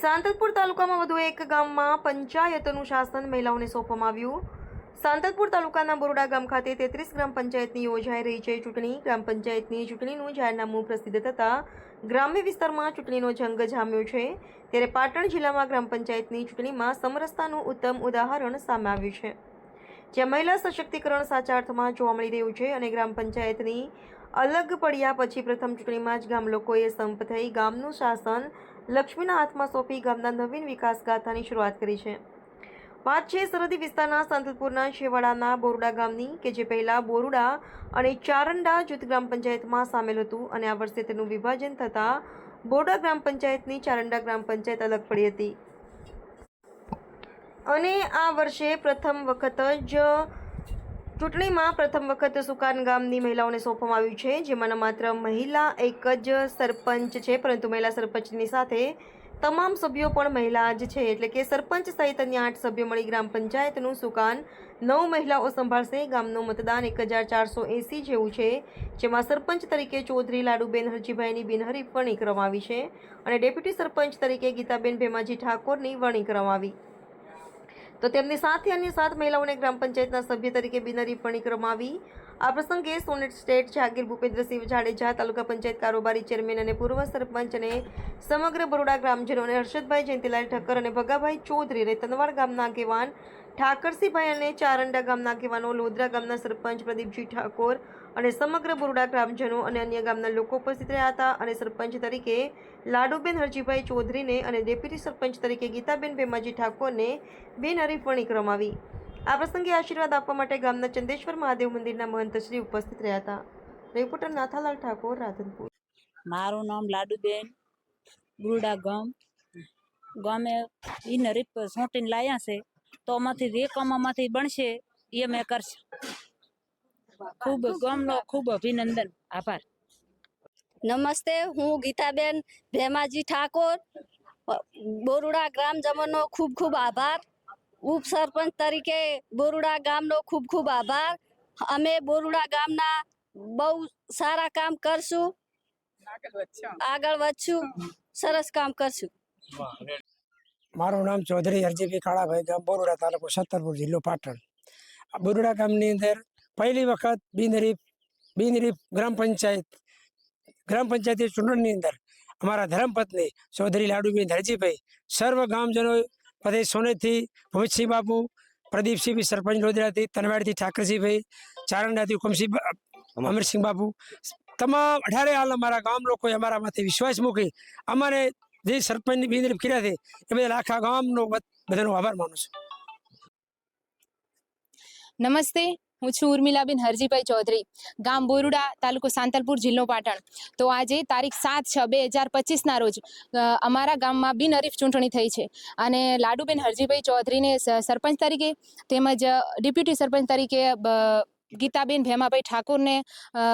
સાંતલપુર તાલુકામાં વધુ એક ગામમાં પંચાયતનું શાસન મહિલાઓને સોંપવામાં આવ્યું. સાંતલપુર તાલુકાના બોરડા ગામ ખાતે તેત્રીસ ગ્રામ પંચાયતની યોજાઈ રહી છે ચૂંટણી. ગ્રામ પંચાયતની ચૂંટણીનું જાહેરનામું પ્રસિદ્ધ થતાં ગ્રામ્ય વિસ્તારમાં ચૂંટણીનો જંગ જામ્યો છે. ત્યારે પાટણ જિલ્લામાં ગ્રામ પંચાયતની ચૂંટણીમાં સમરસતાનું ઉત્તમ ઉદાહરણ સામે આવ્યું છે. જ્યાં મહિલા સશક્તિકરણ સાચા અર્થમાં જોવા મળી રહ્યું છે અને ગ્રામ પંચાયતની અલગ પડ્યા પછી પ્રથમ ચૂંટણીમાં જ ગામ લોકોએ સંપ થઈ ગામનું શાસન લક્ષ્મીના હાથમાં સોંપી ગામના નવીન વિકાસ ગાથાની શરૂઆત કરી છે. વાત છે સરહદી વિસ્તારના સાંતલપુરના છેવાડાના બોરુડા ગામની, કે જે પહેલા બોરુડા અને ચારંડા જૂથ ગ્રામ પંચાયતમાં સામેલ હતું અને આ વર્ષે તેનું વિભાજન થતાં બોરડા ગ્રામ પંચાયતની ચારંડા ગ્રામ પંચાયત અલગ પડી હતી. અને આ વર્ષે પ્રથમ વખત જ ચૂંટણીમાં પ્રથમ વખત સુકાન ગામની મહિલાઓને સોંપવામાં આવ્યું છે, જેમાં માત્ર મહિલા, એક જ સરપંચ છે, પરંતુ મહિલા સરપંચની સાથે તમામ સભ્યો પણ મહિલા જ છે. એટલે કે સરપંચ સહિત અન્ય આઠ સભ્યો મળી ગ્રામ પંચાયતનું સુકાન નવ મહિલાઓ સંભાળશે. ગામનું મતદાન એક હજાર ચારસો એંસી જેવું છે, જેમાં સરપંચ તરીકે ચૌધરી લાડુબેન હરજીભાઈની બિનહરીફ વરણી કરવામાં આવી છે અને ડેપ્યુટી સરપંચ તરીકે ગીતાબેન ભેમાજી ઠાકોરની વરણી કરવામાં આવી. તો તેમની સાથે અન્ય સાત મહિલાઓને ગ્રામ પંચાયતના સભ્ય તરીકે બિનહરીફ વરણી કરવામાં આવી આ પ્રસંગે સોનેટ સ્ટેટ જાગીર ભૂપેન્દ્રસિંહ જાડેજા, તાલુકા પંચાયત કારોબારી ચેરમેન અને પૂર્વ સરપંચ અને સમગ્ર બરોડા ગ્રામજનો અને હર્ષદભાઈ જયંતિલાલ ઠક્કર અને ભગાભાઈ ચૌધરી અને તનવાડ ગામના આગેવાન ઠાકરસિંહભાઈ અને ચારંડા ગામના આગેવાનો, લોધરા ગામના સરપંચ પ્રદીપજી ઠાકોર અને સમગ્ર બોરડા ગ્રામજનો અને અન્ય ગામના લોકો ઉપસ્થિત રહ્યા હતા અને સરપંચ તરીકે લાડુબેન હરજીભાઈ ચૌધરીને અને ડેપ્યુટી સરપંચ તરીકે ગીતાબેન ભેમાજી ઠાકોરને બિનહરીફ વરણી કરવામાં આ પ્રસંગે આશીર્વાદ આપવા માટે ગામના ચંદેશ્વર મહાદેવ મંદિરના મહંતશ્રી ઉપસ્થિત રહ્યા હતા. રિપોર્ટર નાથાલાલ ઠાકોર, રાધનપુર. મારું નામ લાડુબેન ગુરડા ગામ. ગામે ઈ નરીફ સોંટીને લાયા છે. તો આમાંથી જે કામમાંથી બનશે, એ મેં કરશે. ખૂબ ગમનો, ખૂબ અભિનંદન. આભાર. નમસ્તે, હું ગીતાબેન ભેમાજી ઠાકોર. બોરુડા ગ્રામજનોનો ખૂબ ખૂબ આભાર. ઉપ સરપંચ તરીકે બોરુડા ગામનો ખૂબ ખૂબ આભાર. અમે બોરુડા ગામના બહુ સારા કામ કરશું. આગળ વધશું. સરસ કામ કરશું. મારું નામ ચૌધરી હરજીભાઈ કાળાભાઈ ગામ બોરુડા તાલુકો સત્તરપુર જિલ્લો પાટણ. આ બોરડા ગામની અંદર પહેલી વખત બિનરીફ બિનરીફ ગ્રામ પંચાયત ગ્રામ પંચાયતની ચૂંટણીની અંદર અમારા ધર્મપત્ની ચૌધરી લાડુબેન હરજીભાઈ સર્વ ગામજનો પદે સોનેથી ભૂપતસિંહ બાપુ પ્રદીપસિંહ સરપંચ લોદરાથી તનવાડથી ઠાકરસિંહભાઈ ચારંડાથી હુકમસિંહ અમરસિંહ બાપુ. તમામ અઢારે હાલ અમારા ગામ લોકોએ અમારામાંથી વિશ્વાસ મૂકી અમારે જે સરપંચની બિનહરીફ કર્યા છે, એ બધા આખા ગામનો બધ- બધાનો આભાર માનું છું. નમસ્તે, હું છું ઉર્મિલાબેન હરજીભાઈ ચૌધરી, ગામ બોરુડા તાલુકો સાંતલપુર જિલ્લો પાટણ. તો આજે તારીખ સાત છ બે હજાર પચીસના રોજ અમારા ગામમાં બિનહરીફ ચૂંટણી થઈ છે. અને લાડુબેન હરજીભાઈ ચૌધરીને સરપંચ તરીકે તેમજ ડેપ્યુટી સરપંચ તરીકે ગીતાબેન ભેમાભાઈ ઠાકોરને અ,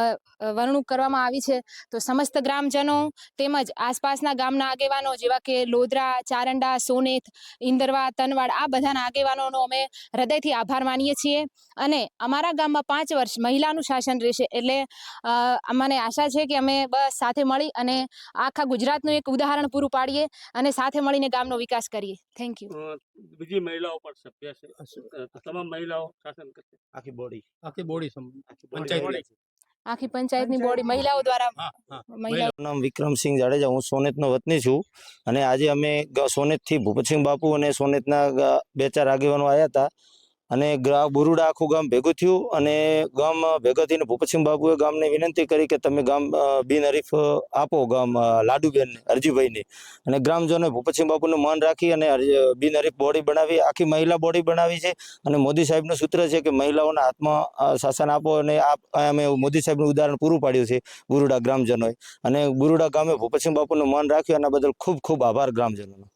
કરવામાં આવી છે. તો સમસ્ત ગ્રામજનો તેમજ આસપાસના ગામના આગેવાનો જેવા કે લોધરા ચારંડા સોનેત ઇન્દરવા તનવાડ આ બધાના આગેવાનોનો અમે હૃદયથી આભાર માનીએ છીએ. અને અમારા ગામમાં પાંચ વર્ષ મહિલાનું શાસન રહેશે એટલે મને આશા છે કે અમે બસ સાથે મળી અને આખા ગુજરાતનું એક ઉદાહરણ પૂરું પાડીએ અને સાથે મળીને ગામનો વિકાસ કરીએ. થેન્ક યુ બીજી મહિલાઓ પણ સભ્ય છે. તમામ મહિલાઓ શાસન કરશે. આખી બોડી આખી બોડી પંચાયત આખી પંચાયતની બોડી મહિલાઓ દ્વારા મારું નામ વિક્રમસિંહ જાડેજા હું સોનેતનો વતની છું અને આજે અમે ગ- સોનેતથી ભૂપતસિંહ બાપુ અને સોનેતના બે ચાર આગેવાનો આવ્યા હતા. અને ગ્રા, બુરુડા આખું ગામ ભેગું થયું અને ગામ ભેગા થઈને ભૂપતસિંહ બાબુએ ગામને વિનંતી કરી કે તમે ગામ બિનહરીફ આપો ગામ લાડુબેનને લાડુબેન હરજીભાઈને અને ગ્રામજનોએ ભૂપતસિંહ બાપુનું માન રાખી અને હર- બિનહરીફ બોડી બનાવી, આખી મહિલા બોડી બનાવી છે. અને મોદી સાહેબનું સૂત્ર છે કે મહિલાઓના હાથમાં શાસન આપો અને અમે મોદી સાહેબનું ઉદાહરણ પૂરું પાડ્યું છે બુરુડા ગ્રામજનોએ. અને બુરુડા ગામે ભૂપતસિંહ બાપુનું માન રાખ્યું, એના બદલ ખૂબ ખૂબ આભાર ગ્રામજનોનો.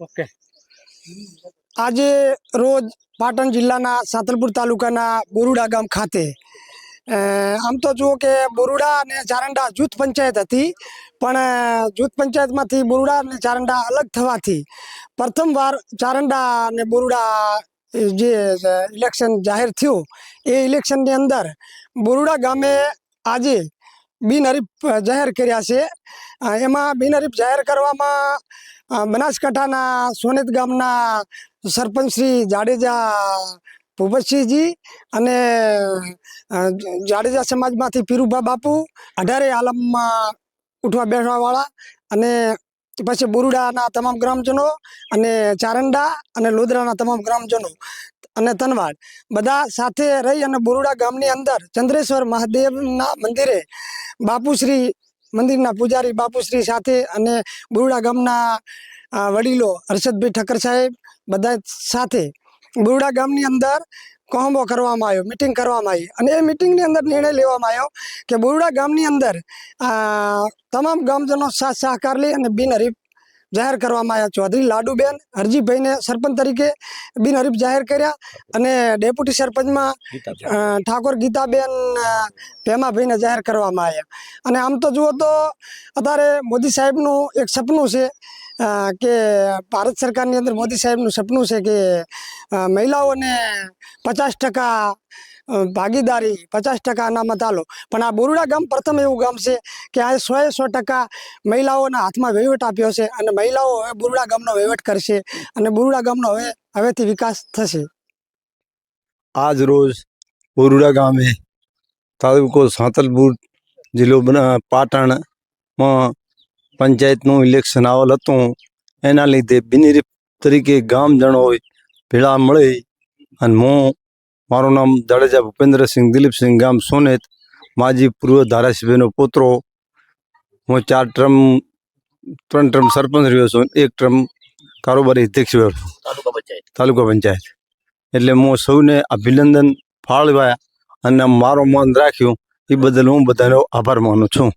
ઓકે. આજે રોજ પાટણ જિલ્લાના સાતલપુર તાલુકાના બોરુડા ગામ ખાતે. આમ તો જુઓ કે બોરુડા અને ચારંડા જૂથ પંચાયત હતી, પણ જૂથ પંચાયતમાંથી બોરુડા અને ચારંડા અલગ થવાથી પ્રથમવાર ચારંડા અને બોરુડા જે ઇલેક્શન જાહેર થયું, એ ઇલેક્શનની અંદર બોરુડા ગામે આજે બિનહરીફ જાહેર કર્યા છે. એમાં બિનહરીફ જાહેર કરવામાં બનાસકાંઠાના સોનેત ગામના સરપંચ શ્રી જાડેજા, ભૂપતસિંહજી અને જાડેજા સમાજમાંથી પીરુભા બાપુ અઢારે આલમમાં ઉઠવા બેસવાવાળા અને પછી બોરુડાના તમામ ગ્રામજનો અને ચારંડા અને લોદરાના તમામ ગ્રામજનો અને તનવાડ. બધા સાથે રહી અને બોરુડા ગામની અંદર ચંદ્રેશ્વર મહાદેવના મંદિરે બાપુશ્રી મંદિરના પૂજારી બાપુશ્રી સાથે અને બોરુડા ગામના વડીલો હર્ષદભાઈ ઠક્કર સાહેબ બધા સાથે બુરડા ગામની અંદર કોહંબો કરવામાં આવ્યો મિટિંગ કરવામાં આવી. અને એ મિટિંગની અંદર નિર્ણય લેવામાં આવ્યો કે બુરડા ગામની અંદર તમામ ગામજનો સાથ સહકાર લઈ અને બિનહરીફ જાહેર કરવામાં આવ્યા. ચૌધરી લાડુબેન હરજીભાઈને સરપંચ તરીકે બિનહરીફ જાહેર કર્યા અને ડેપ્યુટી સરપંચમાં ઠાકોર ગીતાબેન ભેમાભાઈને જાહેર કરવામાં આવ્યા. અને આમ તો જુઓ તો અત્યારે મોદી સાહેબનું એક સપનું છે કે ભારત સરકારની અંદર મોદી સાહેબનું સપનું છે કે મહિલાઓને પચાસ ટકા ભાગીદારી, પચાસ ટકા અનામત આલો. પણ આ બોરુડા ગામ પ્રથમ એવું ગામ છે કે આ સો એ સો ટકા મહિલાઓના હાથમાં વહીવટ આપ્યો છે અને મહિલાઓ હવે બોરુડા ગામનો વહીવટ કરશે અને બોરુડા ગામનો હવે, હવેથી વિકાસ થશે. આજ રોજ બોરુડા ગામે તાલુકો સાંતલપુર જિલ્લો પાટણમાં પંચાયતનું ઇલેક્શન આવેલ હતું. એના લીધે બિનરી તરીકે ગામ ગામજનોએ ભેળા મળી. અને હું મારું નામ જાડેજા ભૂપેન્દ્રસિંહ દિલીપસિંહ ગામ સોનેત માજી પૂર્વ ધારાસભ્યનો પુત્રો. હું ચાર ટર્મ ત્રણ ટર્મ સરપંચ રહ્યો છું. એક ટર્મ કારોબારી અધ્યક્ષ રહ્યો છું. પંચાયત. તાલુકા પંચાયત. એટલે હું સૌને અભિનંદન ફાળવ્યા અને મારો મન રાખ્યું. એ બદલ હું બધાનો આભાર માનું છું.